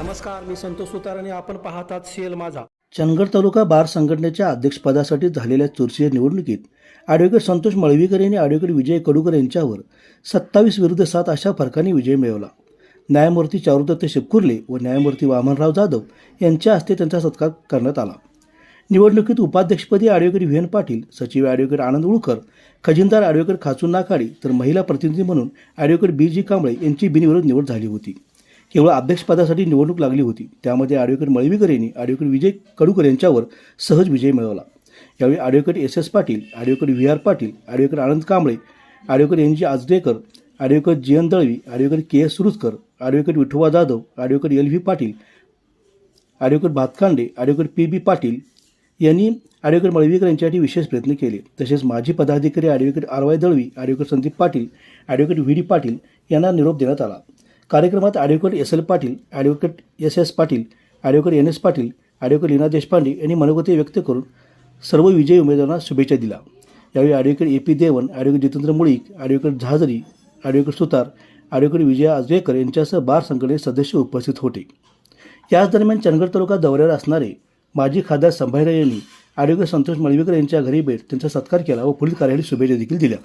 नमस्कार मी संतोष सुतार आणि आपण पाहतात सीएल माझा. चंदगड तालुका बार संघटनेच्या अध्यक्षपदासाठी झालेल्या चुरशीच्या निवडणुकीत ॲडव्होकेट संतोष मळवीकर यांनी ॲडव्होकेट विजय कडूकर यांच्यावर सत्तावीस विरुद्ध सात अशा फरकाने विजय मिळवला. न्यायमूर्ती चारुदत्त शिवकुर्ले व न्यायमूर्ती वामनराव जाधव यांच्या हस्ते त्यांचा सत्कार करण्यात आला. निवडणुकीत उपाध्यक्षपदी ॲडव्होकेट व्ही एन पाटील सचिव ॲडव्होकेट आनंद उळकर खजिनदार ॲडव्होकेट खाचून नाकाडी तर महिला प्रतिनिधी म्हणून ॲडव्होकेट बी जी कांबळे यांची बिनविरोध निवड झाली होती. केवळ अध्यक्षपदासाठी निवडणूक लागली होती. त्यामध्ये ॲडव्होकेट मळवीकर यांनी ॲडव्होकेट विजय कडूकर यांच्यावर सहज विजय मिळवला. यावेळी advocate S S Patil advocate V R Patil advocate Anand Kamble advocate N G Ajrekar advocate G N Dalvi advocate K S Surujkar advocate Vithoba Jadhav advocate L V Patil advocate Bhatkande advocate P B Patil यांनी advocate Malvikar यांच्यासाठी विशेष प्रयत्न केले. तसेच माजी पदाधिकारी advocate R Y Dalvi advocate Sandeep Patil advocate V D Patil यांना निरोप देण्यात आला. कार्यक्रमात advocate S L Patil advocate S S Patil advocate N S Patil advocate Leena Deshpande यांनी मनोगती व्यक्त करून सर्व विजयी उमेदवारांना शुभेच्छा दिल्या. यावेळी advocate A P Devan advocate Jitendra Mulik advocate Jhajri advocate Sutar advocate Vijaya Ajvekar यांच्यासह बार संघटने सदस्य उपस्थित होते. याच दरम्यान चंदगड तालुका दौऱ्यावर असणारे माजी खासदार संभाजीराव यांनी ॲडव्होकेट संतोष मळवीकर यांच्या घरी भेट त्यांचा सत्कार केला व पुढील कार्यालय शुभेच्छा देखील दिल्या.